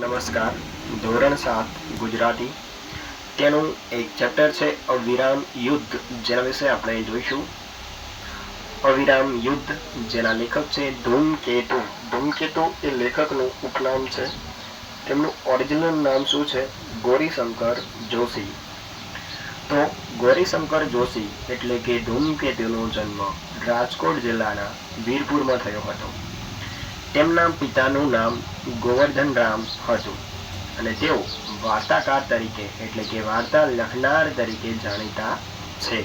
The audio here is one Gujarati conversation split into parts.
નમસ્કાર, ધોરણ સાત, ગુજરાતી. તેનું એક ચેપ્ટર છે, અવિરામ યુદ્ધ, જેના વિશે આપણે જોઈશું. અવિરામ યુદ્ધ, જેના લેખક છે ધૂમકેતુ. ધૂમકેતુ એ લેખકનું ઉપનામ છે. તેમનું ઓરિજિનલ નામ શું છે? ગૌરીશંકર જોશી. તો ગૌરીશંકર જોશી એટલે કે ધૂમકેતુનો જન્મ રાજકોટ જિલ્લાના વીરપુરમાં થયો હતો. તેમના પિતાનું નામ ગોવર્ધન રામ હતું અને તેઓ વાર્તાકાર તરીકે, એટલે કે વાર્તા લખનાર તરીકે જાણીતા છે.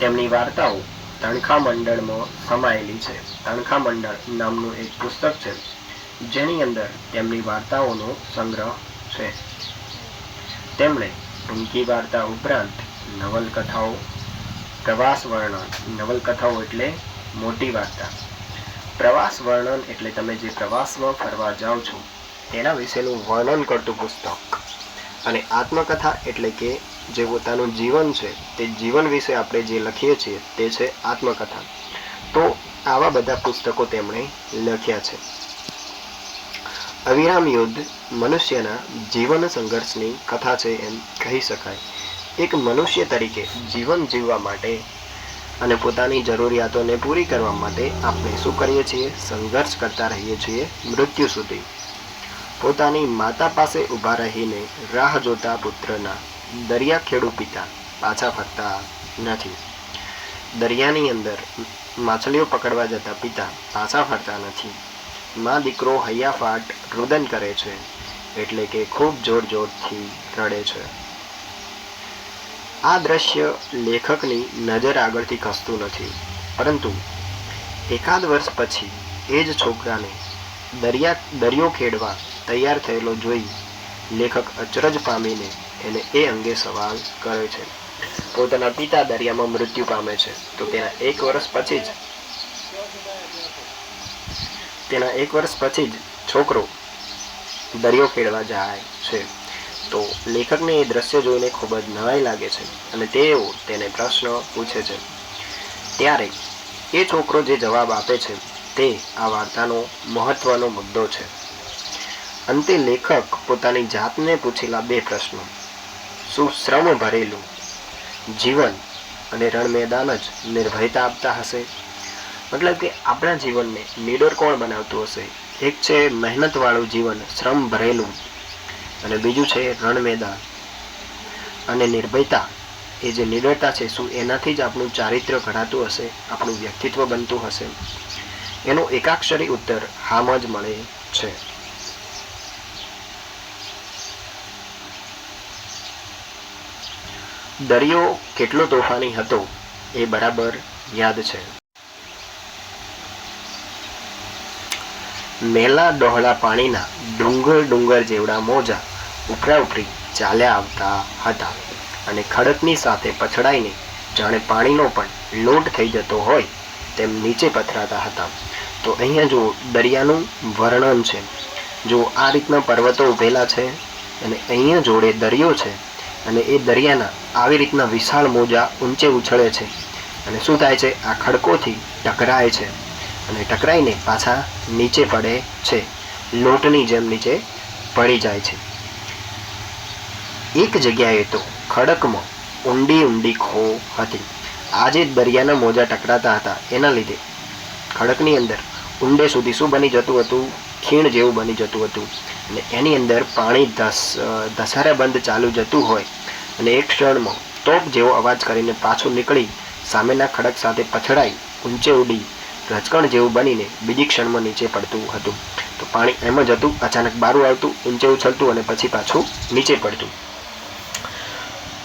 તેમની વાર્તાઓ તણખા મંડળમાં સમાયેલી છે. તણખા મંડળ નામનું એક પુસ્તક છે, જેની અંદર તેમની વાર્તાઓનો સંગ્રહ છે. તેમણે ટૂંકી વાર્તા ઉપરાંત નવલકથાઓ, પ્રવાસ વર્ણન, નવલકથાઓ એટલે મોટી વાર્તા. પ્રવાસ વર્ણન એટલે તમે જે પ્રવાસમાં ફરવા જાઓ છો, તેના વિશેનું વર્ણન કરતું પુસ્તક. અને આત્મકથા એટલે કે જે પોતાનું જીવન છે, તે જીવન વિશે આપણે જે લખીએ છીએ, તે છે આત્મકથા. તો આવા બધા પુસ્તકો તેમણે લખ્યા છે. અવિરામ યુદ્ધ મનુષ્યના જીવન સંઘર્ષની કથા છે એમ કહી શકાય. એક મનુષ્ય તરીકે જીવન જીવવા માટે અને પોતાની જરૂરિયાતોને પૂરી કરવા માટે આપણે શું કરીએ છીએ? સંઘર્ષ કરતા રહીએ છીએ મૃત્યુ સુધી. પોતાની માતા પાસે ઊભા રહીને રાહ જોતા પુત્રના દરિયા ખેડુ પિતા પાછા ફરતા નથી. દરિયાની અંદર માછલીઓ પકડવા જતા પિતા પાછા ફરતા નથી. મા દીકરો હૈયાફાટ રુદન કરે છે એટલે કે ખૂબ જોર જોરથી રડે છે. આ દ્રશ્ય લેખકની નજર આગળથી ખસતું નથી. પરંતુ એકાદ વર્ષ પછી એ જ છોકરાને દરિયા, દરિયો ખેડવા તૈયાર થયેલો જોઈ લેખક અચરજ પામીને એને એ અંગે સવાલ કરે છે. પોતાના પિતા દરિયામાં મૃત્યુ પામે છે. તો તેના એક વર્ષ પછી જ, તેના એક વર્ષ પછી જ છોકરો દરિયો ખેડવા જાય છે. તો લેખકને એ દ્રશ્ય જોઈને ખૂબ જ નવાઈ લાગે છે અને તેઓ તેને પ્રશ્ન પૂછે છે. ત્યારે એ છોકરો જે જવાબ આપે છે તે આ વાર્તાનો મહત્વનો મુદ્દો છે. અંતે લેખક પોતાની જાતને પૂછેલા બે પ્રશ્નો. શું શ્રમ ભરેલું? જીવન અને રણ મેદાન જ નિર્ભયતા આપતા હશે? મતલબ કે આપણા જીવનને નીડર કોણ બનાવતું હશે? એક છે મહેનતવાળું જીવન, શ્રમ ભરેલું. અને બીજું છે રણમેદા અને નિર્ભયતા એ જે નિડરતા છે શું એનાથી જ આપણું ચારિત્ર્ય ઘડાતું હશે, આપણું વ્યક્તિત્વ બનતું હશે? એનો એકાક્ષરી ઉત્તર હામ જ મળે છે. દરિયો કેટલો તોફાની હતો એ બરાબર યાદ છે. મેલા ડહોળા પાણીના ડુંગર ડુંગર જેવડા મોજા ઉપરા ઉપરી ચાલ્યા આવતા હતા અને ખડકની સાથે પછડાઈને જાણે પાણીનો પણ લોટ થઈ જતો હોય તેમ નીચે પથરાતા હતા. તો અહીંયા જો દરિયાનું વર્ણન છે. જો આ રીતના પર્વતો ઉભેલા છે અને અહીંયા જોડે દરિયો છે અને એ દરિયાના આવી રીતના વિશાળ મોજા ઊંચે ઉછળે છે અને શું થાય છે? આ ખડકોથી ટકરાય છે અને ટકરાઈને પાછા નીચે પડે છે. લોટની જેમ નીચે પડી જાય છે. એક જગ્યાએ તો ખડકમાં ઊંડી ઊંડી ખો હતી. આજે દરિયાના મોજા ટકરાતા હતા. એના લીધે ખડકની અંદર ઊંડે સુધી શું બની જતું હતું? ખીણ જેવું બની જતું હતું. અને એની અંદર પાણી ધસ, ધસારા બંધ ચાલુ જતું હોય. અને એક ક્ષણમાં તોપ જેવો અવાજ કરીને પાછું નીકળી સામેના ખડક સાથે પછડાઈ ઊંચે ઉડી રચકણ જેવું બનીને બીજી ક્ષણમાં નીચે પડતું હતું. તો પાણી એમ જ હતું. અચાનક બારું આવતું, ઊંચે ઉછળતું અને પછી પાછું નીચે પડતું.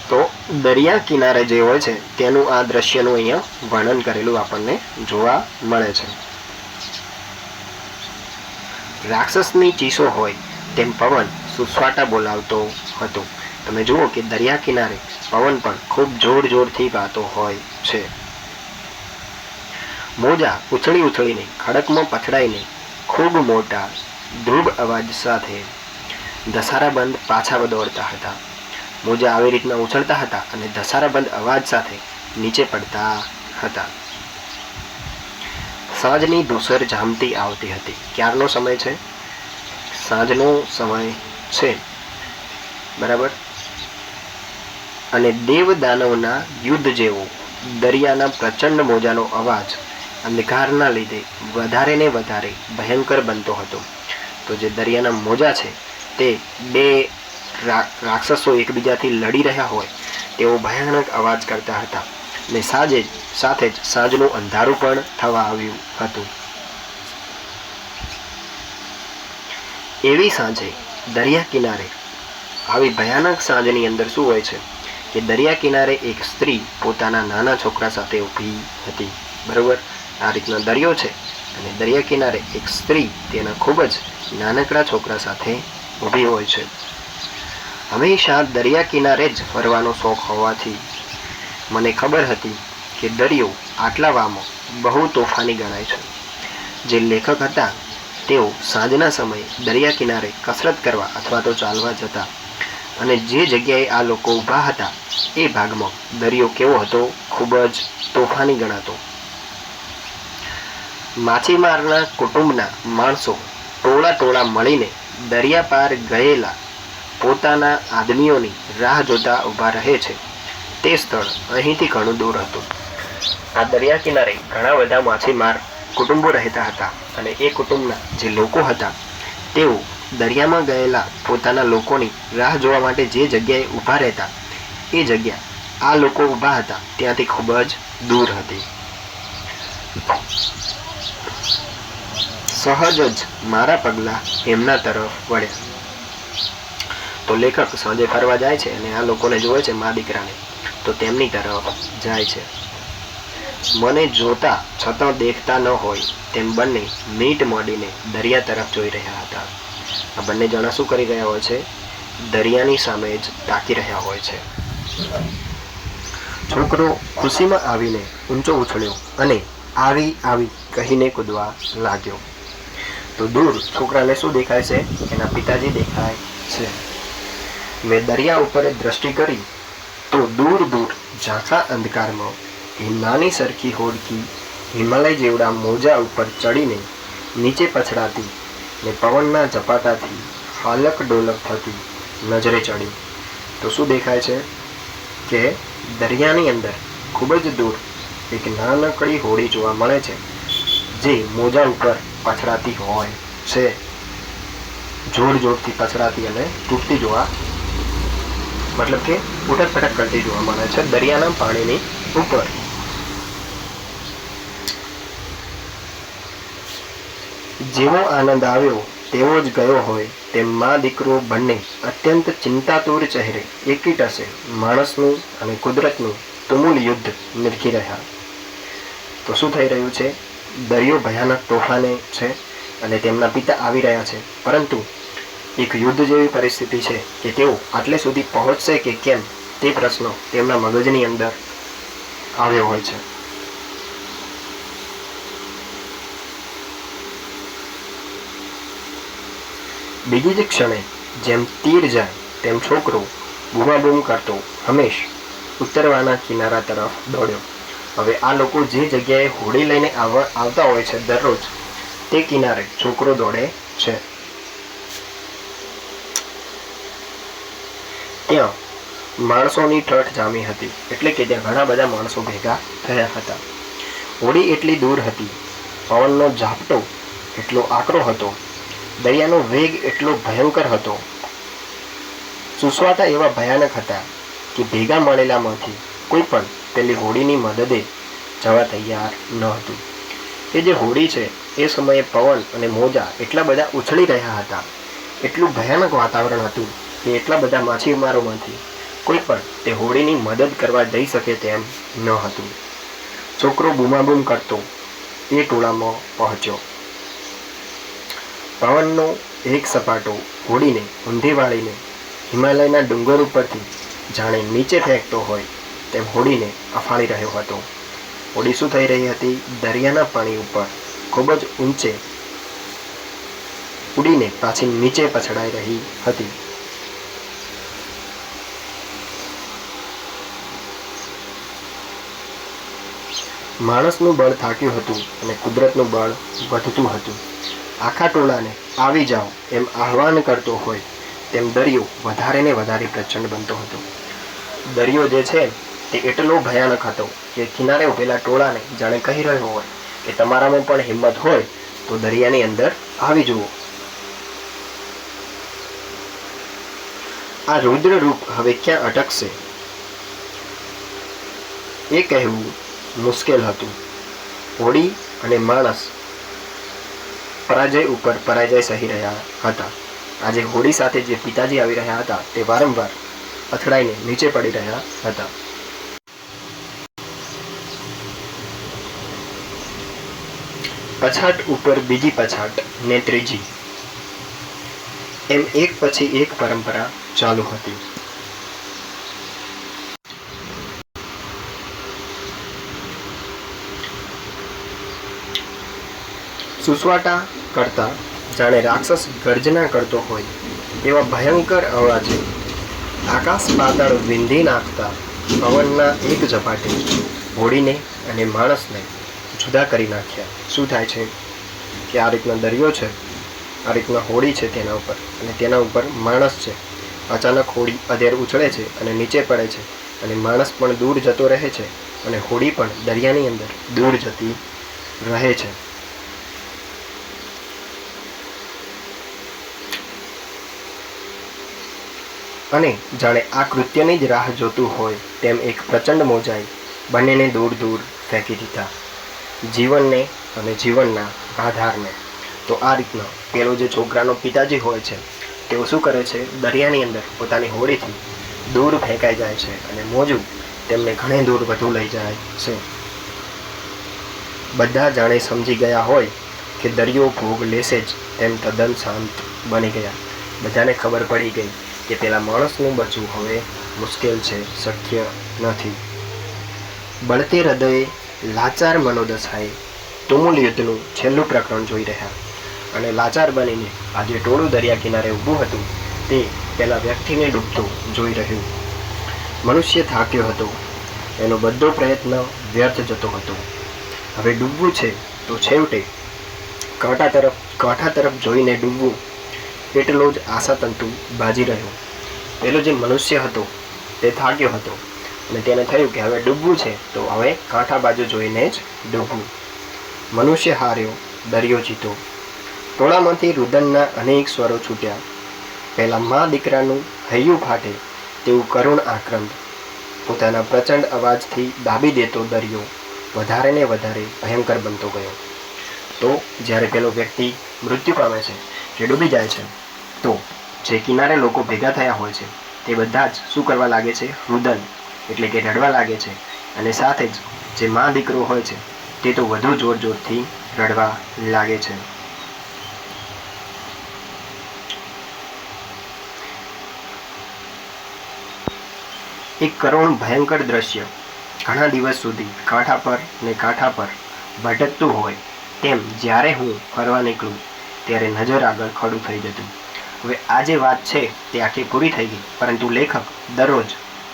તો દરિયા કિનારે જે હોય છે, તેનું આ દ્રશ્યનું અહીંયા વર્ણન કરેલું આપણને જોવા મળે છે. રાક્ષસની ચીસો હોય તેમ પવન સુસવાટા બોલાવતો હતો. તમે જુઓ કે દરિયા કિનારે પવન પણ ખૂબ જોર જોરથી વાતો હોય છે. મોજા ઉછળી ઉછળીને, ખડકમાં પથડાઈને ખૂબ મોટા ધ્રુબ અવાજ સાથે ધસારાબંધ પાછા દોડતા હતા. મોજા આવી રીતના ઉછળતા હતા અને ધસારાબંધ અવાજ સાથે નીચે પડતા હતા. સાંજની ધૂસર જામતી આવતી હતી. ક્યારનો સમય છે? સાંજનો સમય છે. બરાબર? અને દેવ દાનવના યુદ્ધ જેવો દરિયાના પ્રચંડ મોજાનો અવાજ અંધકારના લીધે વધારે ને વધારે ભયંકર બનતો હતો. તો જે દરિયાના મોજા છે તે બે રાક્ષસો એકબીજાથી લડી રહ્યા હોય તેવો ભયાનક અવાજ કરતા હતા ને સાંજે, સાથે જ સાંજનું અંધારું પણ થવા આવ્યું હતું. એવી સાંજે દરિયા કિનારે, આવી ભયાનક સાંજની અંદર શું હોય છે કે દરિયા કિનારે એક સ્ત્રી પોતાના નાના છોકરા સાથે ઊભી હતી, બરોબર? આ રીતનો દરિયો છે અને દરિયા કિનારે એક સ્ત્રી તેના ખૂબ જ નાનકડા છોકરા સાથે ઊભી હોય છે. હંમેશા દરિયા કિનારે જ ફરવાનો શોખ હોવાથી મને ખબર હતી કે દરિયો આટલા વામાં બહુ તોફાની ગણાય છે. જે લેખક હતા, તેઓ સાંજના સમયે દરિયા કિનારે કસરત કરવા અથવા તો ચાલવા જતા અને જે જગ્યાએ આ લોકો ઊભા હતા, એ ભાગમાં દરિયો કેવો હતો ખૂબ જ તોફાની ગણાતો. માછીમારના કુટુંબના માણસો ટોળા ટોળા મળીને દરિયા પાર ગયેલા પોતાના આદમીઓની રાહ જોતા ઊભા રહે છે. તે સ્થળ અહીંથી ઘણું દૂર હતું. આ દરિયા કિનારે ઘણા બધા માછીમાર કુટુંબો રહેતા હતા અને એ કુટુંબના જે લોકો હતા, તેઓ દરિયામાં ગયેલા પોતાના લોકોની રાહ જોવા માટે જે જગ્યાએ ઊભા રહેતા, એ જગ્યા આ લોકો ઊભા હતા ત્યાંથી ખૂબ જ દૂર હતી. સહજ જ મારા પગલાં એમના તરફ વળ્યા. તો લેખક સાંજે ફરવા જાય છે અને આ લોકોને જોવે છે મા દીકરાને. તો તેમની તરફ જાય છે. મને જોતા છતાં દેખતા ન હોય, તેમ બંને મીટ મોડીને દરિયા તરફ જોઈ રહ્યા હતા. આ બંને જણા શું કરી રહ્યા હોય છે? દરિયાની સામે જ તાકી રહ્યા હોય છે. છોકરો ખુશીમાં આવીને ઊંચો ઉછળ્યો અને આવી આવી કહીને કૂદવા લાગ્યો. તો દૂર છોકરાને શું દેખાય છે? એના પિતાજી દેખાય છે. મેં દરિયા ઉપર દ્રષ્ટિ કરી, તો દૂર દૂર ઝાંખા અંધકારમાં એ નાની સરખી હોડકી, હિમાલય જેવડા મોજા ઉપર ચડીને નીચે પછડાતી ને પવનના ઝપાટાથી હાલક ડોલક થતી નજરે ચડી. તો શું દેખાય છે? કે દરિયાની અંદર ખૂબ જ દૂર એક નાનકડી હોડી જોવા મળે છે, જે મોજા ઉપર પછડાતી હોય છે. જોર જોરથી પછડાતી અને તૂટતી જોવા મતલબ કે ઉઠક પટક કરતી જોવા મળે છે. દરિયાના પાણીની ઉપર. જેવો આનંદ આવ્યો, તેવો જ ગયો હોય તેમ મા દીકરો બંને અત્યંત ચિંતાતુર ચહેરે એકીટસે માણસનું અને કુદરતનું તુમુલ યુદ્ધ નિરખી રહ્યા. તો શું થઈ રહ્યું છે? દરિયો ભયાનક તોફાને છે અને તેમના પિતા આવી રહ્યા છે. પરંતુ એક યુદ્ધ જેવી પરિસ્થિતિ છે કે તેઓ આટલે સુધી પહોંચશે કે કેમ તે પ્રશ્ન તેમના મગજની અંદર આવ્યો હોય છે. બીજી જ ક્ષણે જેમ તીર જાય, તેમ છોકરો બૂમાબૂમ કરતો હંમેશ ઉત્તરવાના કિનારા તરફ દોડ્યો. હવે આ લોકો જે જગ્યાએ હોડી લઈને આવતા હોય છે દરરોજ, તે કિનારે છોકરો દોડે છે. ત્યાં માણસોની ઠઠ જામી હતી. એટલે કે ત્યાં ઘણા બધા માણસો ભેગા થયા હતા. હોડી એટલી દૂર હતી. પવનનો ઝાપટો એટલો આકરો હતો. દરિયાનો વેગ એટલો ભયંકર હતો. સુસવાટા એવા ભયાનક હતા કે ભેગા મળેલામાંથી કોઈ પણ પેલી હોડીની મદદે જવા તૈયાર ન હતું. એ જે હોડી છે, એ સમયે પવન અને મોજા એટલા બધા ઉછળી રહ્યા હતા. એટલું ભયાનક વાતાવરણ હતું કે એટલા બધા માછીમારોમાંથી કોઈ પણ તે હોડીની મદદ કરવા જઈ શકે તેમ ન હતું. છોકરો બૂમાબૂમ કરતો એ ટોળામાં પહોંચ્યો. પવનનો એક સપાટો હોડીને ઊંધી વાળીને હિમાલયના ડુંગર ઉપરથી જાણે નીચે ફેંકતો હોય તેમ હોડીને અફાળી રહ્યો હતો. હોડી શું થઈ રહી હતી? દરિયાના પાણી ઉપર ખૂબ જ ઊંચે ઉડીને પાછી નીચે પછડાઈ રહી હતી. માણસનું બળ થાક્યું હતું અને કુદરતનું બળ વધતું હતું. આખા ટોળાને આવી જાઓ એમ આહવાન કરતો હોય તેમ દરિયો વધારે ને વધારે પ્રચંડ બનતો હતો. દરિયો જે છે તે એટલો ભયાનક હતો કે કિનારે ઉભેલા ટોળાને જાણે કહી રહ્યો હોય કે તમારામાં પણ હિંમત હોય તો દરિયાની અંદર આવી જુઓ. આ રુદ્ર રૂપ હવે ક્યાં અટકશે? એ કહેવું મુશ્કેલ હતું. હોડી અને માણસ પરાજય ઉપર પરાજય સહી રહ્યા હતા. આજે હોડી સાથે જે પિતાજી આવી રહ્યા હતા, તે વારંવાર અથડાઈને નીચે પડી રહ્યા હતા. પછાટ ઉપર બીજી પછાટ ને ત્રીજી એમ એક પછી એક પરંપરા ચાલુ હતી. સુસવાટા કરતા જાણે રાક્ષસ ગર્જના કરતો હોય એવા ભયંકર અવાજે આકાશ પાતાળ વિંધી નાખતા પવનના એક ઝપાટે હોડીને અને માણસને જુદા કરી નાખ્યા. શું થાય છે કે આ રીતનો દરિયો છે? આ રીતના હોડી છે તેના ઉપર અને તેના ઉપર માણસ છે. અચાનક હોડી અધેર ઉછળે છે અને નીચે પડે છે અને માણસ પણ દૂર જતો રહે છે અને હોડી પણ દરિયાની અંદર દૂર જતી રહે છે. અને જાણે આ કૃત્યની જ રાહ જોતું હોય તેમ એક પ્રચંડ મોજાએ બંનેને દૂર દૂર ફેંકી દીધા. જીવનને અને જીવનના આધારને. તો આ રીતના પેલો જે છોકરાનો પિતાજી હોય છે, તેઓ શું કરે છે? દરિયાની અંદર પોતાની હોડીથી દૂર ફેંકાઈ જાય છે અને મોજું તેમને ઘણે દૂર વધુ લઈ જાય છે. બધા જાણે સમજી ગયા હોય કે દરિયો ભોગ લેશે જ તેમ તદ્દન શાંત બની ગયા. બધાને ખબર પડી ગઈ કે પેલા માણસનું બચવું હવે મુશ્કેલ છે, શક્ય નથી. બળતે હૃદયે લાચાર મનોદશાએ તુમુલ યુદ્ધનું છેલ્લું પ્રકરણ જોઈ રહ્યા અને લાચાર બનીને આજે ટોળું દરિયા કિનારે ઊભું હતું તે પેલા વ્યક્તિને ડૂબતું જોઈ રહ્યું. મનુષ્ય થાક્યો હતો. એનો બધો પ્રયત્ન વ્યર્થ જતો હતો. હવે ડૂબવું છે તો છેવટે કાંઠા તરફ કાંઠા તરફ જોઈને ડૂબવું એટલો જ આશાતંતુ બાજી રહ્યો. પેલો જે મનુષ્ય હતો, તે થાક્યો હતો અને તેને થયું કે હવે ડૂબવું છે, તો હવે કાંઠા બાજુ જોઈને જ ડૂબવું. મનુષ્ય હાર્યો, દરિયો જીતો. ટોળામાંથી રુદનના અનેક સ્વરો છૂટ્યા. પહેલાં મા દીકરાનું હૈયું ફાટે, તેવું કરુણ આક્રંદ. પોતાના પ્રચંડ અવાજથી દાબી દેતો દરિયો વધારે ને વધારે ભયંકર બનતો ગયો. તો જ્યારે પેલો વ્યક્તિ મૃત્યુ પામે છે જે ડૂબી જાય છે. તો જે કિનારે લોકો ભેગા થયા હોય છે, તે બધા જ શું કરવા લાગે છે? રુદન, એટલે કે રડવા લાગે છે. અને સાથે જ જે મા દીકરો હોય છે, તે તો વધુ જોર જોરથી રડવા લાગે છે. એક કરુણ ભયંકર દ્રશ્ય. ઘણા દિવસ સુધી કાંઠા પર ને કાંઠા પર ભટકતું હોય, તેમ જ્યારે હું ફરવા નીકળું ત્યારે નજર આગળ ખડું થઈ જતું. હવે આ વાત છે, તે આખી પૂરી થઈ ગઈ, પરંતુ લેખક દરરોજ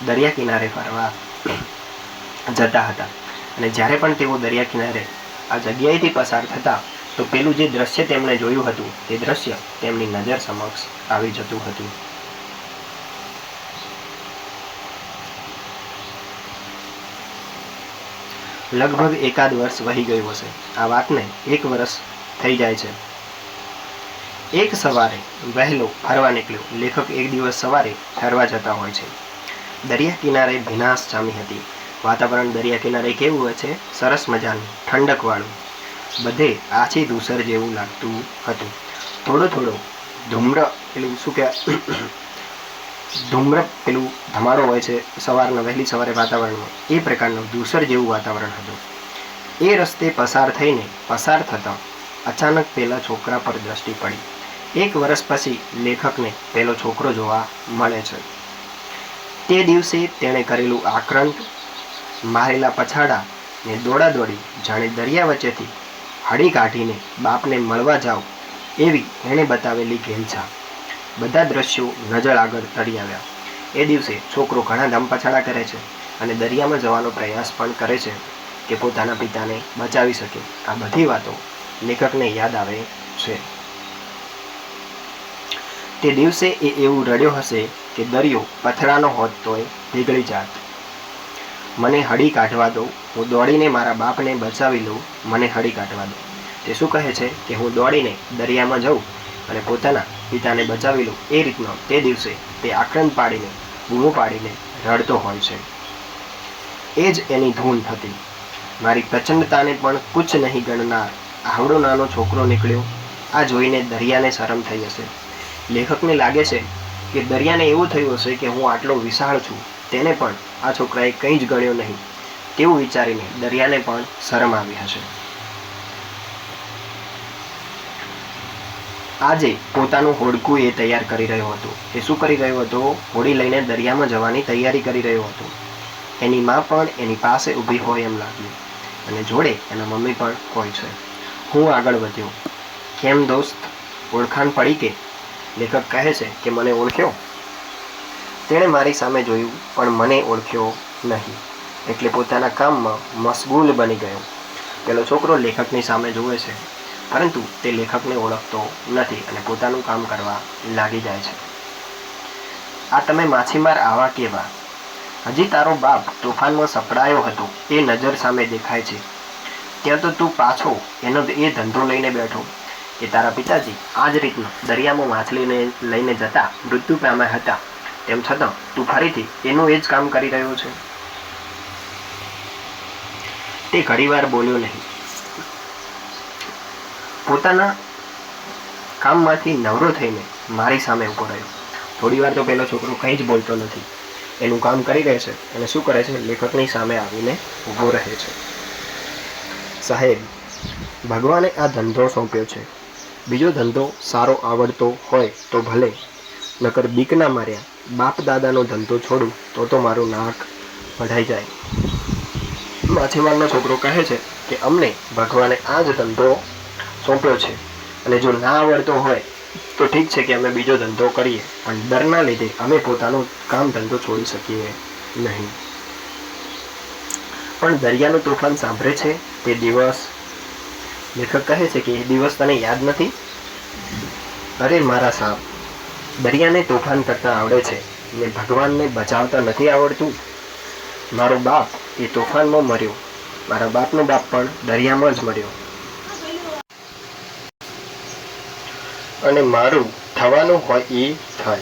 દરિયા કિનારે ફરવા જતા હતા. અને જ્યારે પણ તેઓ દરિયા કિનારે આ જગ્યાએથી પસાર થતા, તો પેલું જે દ્રશ્ય તેમણે જોયું હતું, તે દ્રશ્ય તેમની નજર સમક્ષ આવી જતું હતું. લગભગ એકાદ વર્ષ વહી ગયું હશે. આ વાતને એક વર્ષ થઈ જાય છે. એક સવારે વહેલો ફરવા નીકળ્યો. લેખક એક દિવસ સવારે ફરવા જતા હોય છે. દરિયા કિનારે ભીનાશ જામી હતી. વાતાવરણ દરિયા કિનારે કેવું હોય છે? સરસ મજાનું, ઠંડકવાળું. બધે આછી ધૂસર જેવું લાગતું હતું. થોડો થોડો ધૂમ્ર પેલું શું કહેવાય? ધૂમ્ર પેલું ધમાડો હોય છે સવારના, વહેલી સવારે વાતાવરણમાં એ પ્રકારનું ધૂસર જેવું વાતાવરણ હતું. એ રસ્તે પસાર થઈને, પસાર થતાં અચાનક પેલા છોકરા પર દ્રષ્ટિ પડી. એક વર્ષ પછી લેખકને પેલો છોકરો જોવા મળે છે. તે દિવસે તેણે કરેલું આક્રંત મારેલા પછાડા ને દોડાદોડી જાણે દરિયા વચ્ચેથી હળી કાઢીને બાપને મળવા જાઓ એવી એણે બતાવેલી ઘેલછા. બધા દ્રશ્યો નજર આગળ તરી આવ્યા. એ દિવસે છોકરો ઘણા ધમ પછાડા કરે છે અને દરિયામાં જવાનો પ્રયાસ પણ કરે છે કે પોતાના પિતાને બચાવી શકે. આ બધી વાતો લેખકને યાદ આવે છે. તે દિવસે એ એવું રડ્યો હશે કે દરિયો પથરાનો હોત તોય પીગળી જાત. મને હળી કાઢવા દો, હું દોડીને મારા બાપને બચાવી લઉં, મને હળી કાઢવા દો. તે શું કહે છે કે હું દોડીને દરિયામાં જઉં અને પોતાના પિતાને બચાવી લઉં? એ રીતનો તે દિવસે તે આક્રંદ પાડીને, બૂમો પાડીને રડતો હોય છે. એ જ એની ધૂન હતી. મારી પ્રચંડતાને પણ કુછ નહીં ગણનાર આવડો નાનો છોકરો નીકળ્યો. આ જોઈને દરિયાને શરમ થઈ હશે. લેખકને લાગે છે કે દરિયાને એવું થયું હશે કે હું આટલો વિશાળ છું. તેને પણ આ છોકરાએ કંઈ જ ગણ્યો નહીં. તેવું વિચારીને દરિયાને પણ શરમ આવી હશે. આજે પોતાનું હોડકું એ તૈયાર કરી રહ્યો હતો. એ શું કરી રહ્યો હતો? હોડી લઈને દરિયામાં જવાની તૈયારી કરી રહ્યો હતો. એની માં પણ એની પાસે ઊભી હોય એમ લાગ્યું. અને જોડે એના મમ્મી પણ હોય છે. હું આગળ વધ્યો. કેમ દોસ્ત? ઓળખાણ પડી કે? લેખક કહે છે કે મને ઓળખ્યો? તેણે મારી સામે જોયું, પણ મને ઓળખ્યો નહીં. એટલે પોતાના કામમાં મશગુલ બની ગયો. પેલો છોકરો લેખકની સામે જુએ છે, પરંતુ તે લેખકને ઓળખતો નથી અને પોતાનું કામ કરવા લાગી જાય છે. આ તમે માછીમાર આવા કેવા? હજી તારો બાપ તોફાનમાં સપડાયો હતો, એ નજર સામે દેખાય છે. ત્યાં તો તું પાછો. એનો એ ધંધો લઈને બેઠો. એ તારા પિતાજી આ જ રીતનું દરિયામાં માછલીને લઈને જતા મૃત્યુ પામ્યા હતા. તેમ છતાં તું ફરીથી એનું એ જ કામ કરી રહ્યો છે. તે ઘણીવાર બોલ્યો નહીં. પોતાના કામમાંથી નવરો થઈને મારી સામે ઊભો રહ્યો. થોડી વાર તો પેલો છોકરો કંઈ જ બોલતો નથી. એનું કામ કરી રહે છે અને શું કરે છે? લેખકની સામે આવીને ઊભો રહે છે. સાહેબ, ભગવાને આ ધંધો સોંપ્યો છે. બીજો ધંધો સારો આવડતો હોય તો ભલે, નકર બીકના માર્યા બાપ દાદાનો ધંધો છોડું તો તો મારું નાક વઢાઈ જાય. માછીમારનો છોકરો કહે છે કે અમને ભગવાને આ જ ધંધો સોંપ્યો છે અને જો ના આવડતો હોય તો ઠીક છે કે અમે બીજો ધંધો કરીએ, પણ ડરના લીધે અમે પોતાનો કામ ધંધો છોડી શકીએ નહીં. પણ દરિયાનું તોફાન સાંભળે છે તે દિવસ? લેખક કહે છે કે એ દિવસ તને યાદ નથી? અરે મારા સાપ, દરિયાને તોફાન કરતા આવડે છે ને ભગવાનને બચાવતા નથી આવડતું? મારો બાપ એ તોફાનમાં મર્યો. મારા બાપનો બાપ પણ દરિયામાં જ મર્યો. અને મારું થવાનું હોય એ થાય.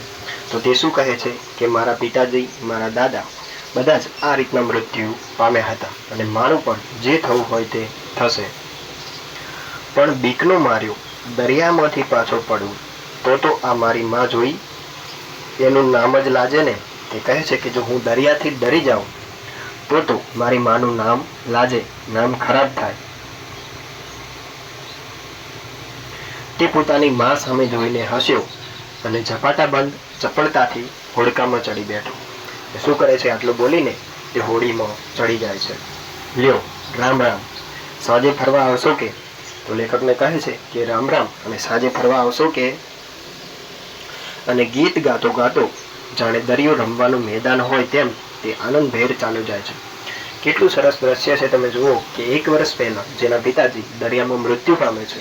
તો તે શું કહે છે કે મારા પિતાજી, મારા દાદા બધા જ આ રીતના મૃત્યુ પામ્યા હતા અને મારું પણ જે થવું હોય તે થશે. પણ બીકનો માર્યો, દરિયામાંથી પાછો પડવું, તો તો આ મારી માં જોઈ, એનું નામ જ લાજે ને? તે કહે છે કે જો હું દરિયાથી ડરી જાઉં, તો તો મારી માનું નામ લાજે, નામ ખરાબ થાય. તે પોતાની મા સામે જોઈને હસ્યો અને ઝપાટા બંધ, ચપળતાથી હોડકામાં ચડી બેઠો. શું કરે છે આટલું બોલીને તે હોડીમાં ચડી જાય છે. લ્યો, રામ રામ. સાંજે ફરવા આવશો કે? તો લેખકને કહે છે કે રામ રામ, અને સાંજે ફરવા આવશો કે? અને ગીત ગાતો ગાતો જાણે દરિયો રમવાનું મેદાન હોય તેમ તે આનંદભેર ચાલુ જાય છે. કેટલું સરસ દ્રશ્ય છે તમે જુઓ કે એક વર્ષ પહેલા જેના પિતાજી દરિયામાં મૃત્યુ પામે છે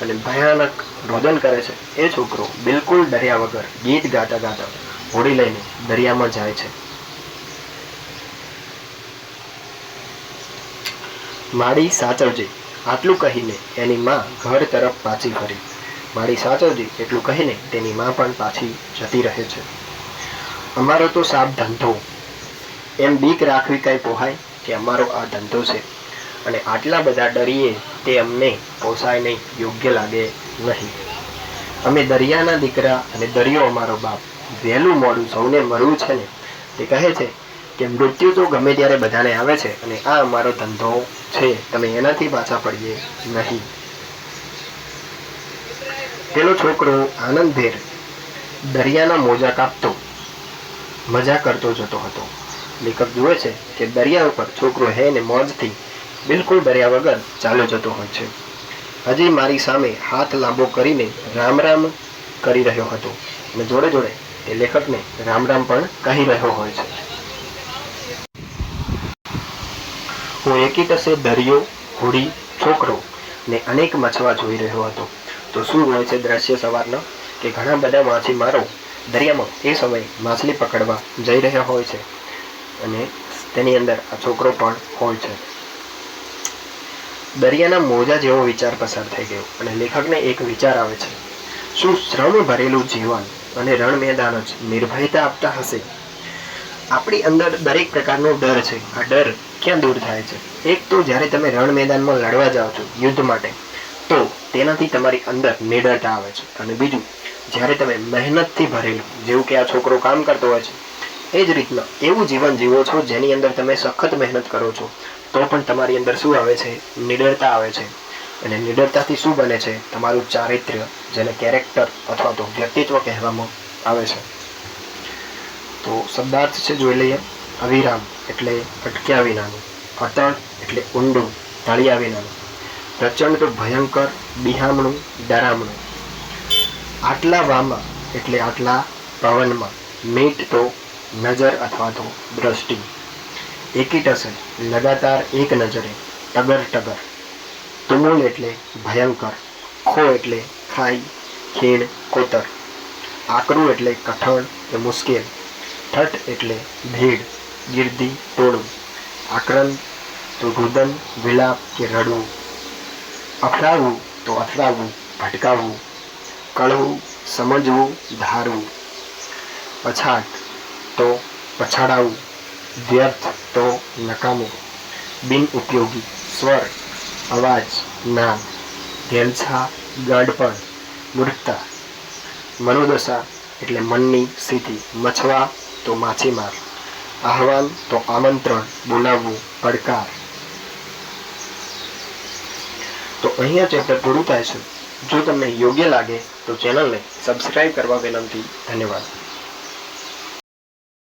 અને ભયાનક રોદન કરે છે. એ છોકરો બિલકુલ ડર્યા વગર ગીત ગાતા ગાતા હોડી લઈને દરિયામાં જાય છે. માડી સાચવજે, આટલું કહીને એની માં ઘર તરફ પાછી ફરી. માળી સાચવજે, એટલું કહીને તેની માં પણ પાછી જતી રહે છે. અમારો તો સાપ ધંધો. એમ બીક રાખવી કઈ પોહાય કે અમારો આ ધંધો છે. અને આટલા બધા ડરીએ તે અમને પોસાય નહીં, યોગ્ય લાગે નહીં. અમે દરિયાના દીકરા અને દરિયો અમારો બાપ. વહેલું મોડું સૌને મળવું છે ને, તે કહે છે કે મૃત્યુ તો ગમે ત્યારે બધાને આવે છે અને આ અમારો ધંધો છે. તમે એનાથી પાછા પડીએ નહીં. પેલો છોકરો આનંદભેર દરિયાના મોજા કાપતો, મજા કરતો જતો હતો. લેખક જુએ છે કે દરિયા ઉપર છોકરો હે ને મોજથી બિલકુલ ડર્યા વગર ચાલ્યો જતો હોય છે. હજી મારી સામે હાથ લાંબો કરીને રામ રામ કરી રહ્યો હતો અને જોડે જોડે એ લેખકને રામ રામ પણ કહી રહ્યો હોય છે. હું એકી ટસે દરિયો હોડી છોકરો ને અનેક મછવા જોઈ રહ્યો હતો. તો શું હોય છે દ્રશ્ય સવારના? કે ઘણા બધા માછીમારો દરિયામાં એ સમયે માછલી પકડવા જઈ રહ્યા હોય છે અને તેની અંદર આ છોકરો પણ હોય છે. દરિયાના મોજા જેવો વિચાર પસાર થઈ ગયો અને લેખકને એક વિચાર આવે છે. શું શ્રમ ભરેલું જીવન અને રણ મેદાન જ નિર્ભયતા આપતા હશે? આપણી અંદર દરેક પ્રકારનો ડર છે. આ ડર ક્યાં દૂર થાય છે? એક તો જ્યારે તમે રણ મેદાનમાં લડવા જાઓ છો યુદ્ધ માટે, તો તેનાથી તમારી અંદર નિડરતા આવે છે. અને બીજું, જ્યારે તમે મહેનતથી ભરેલું, જેવું કે આ છોકરો કામ કરતો હોય છે, એ જ રીતના એવું જીવન જીવો છો જેની અંદર તમે સખત મહેનત કરો છો, તો પણ તમારી અંદર શું આવે છે? નિડરતા આવે છે. અને નિડરતાથી શું બને છે? તમારું ચારિત્ર્ય જેને કેરેક્ટર અથવા તો વ્યક્તિત્વ કહેવામાં આવે છે. તો શબ્દાર્થ છે જોઈ લઈએ અવિરામ એટલે અટક્યા વિનાનું અતળ એટલે ઊંડું તળિયા વિનાનું પ્રચંડ તો ભયંકર બિહામણું, ડરામણું. આટલા વામાં એટલે આટલા પવનમાં મીટ તો નજર અથવા તો દ્રષ્ટિ. એકી ટસે લગાતાર એક નજરે ટગર ટગર. તુમુલ એટલે ભયંકર, ખો એટલે ખાઈ, ખીણ, કોતર. આકરું એટલે કઠણ કે મુશ્કેલ. ઠઠ એટલે ભીડ, ગીર્દી, ટોળું, આક્રંદ તો રુદન વિલાપ કે રડવું. અફડાવવું તો અથડાવવું, ભટકાવવું. કળવું, સમજવું, ધારવું. પછાત તો પછાડાવવું. વ્યર્થ તો નકામું. બિન ઉપયોગી સ્વર, અવાજ, નામ, ઘેલછા, ગાઢપણ, મૂર્ખતા. મનોદશા એટલે મનની સ્થિતિ મછવા તો માછીમાર. આહવાન તો આમંત્રણ, બોલાવવું, પડકાર. તો અહીંયા ચેપ્ટર પૂરું થાય છે. જો તમને યોગ્ય લાગે તો ચેનલને સબસ્ક્રાઈબ કરવા વિનંતી. ધન્યવાદ.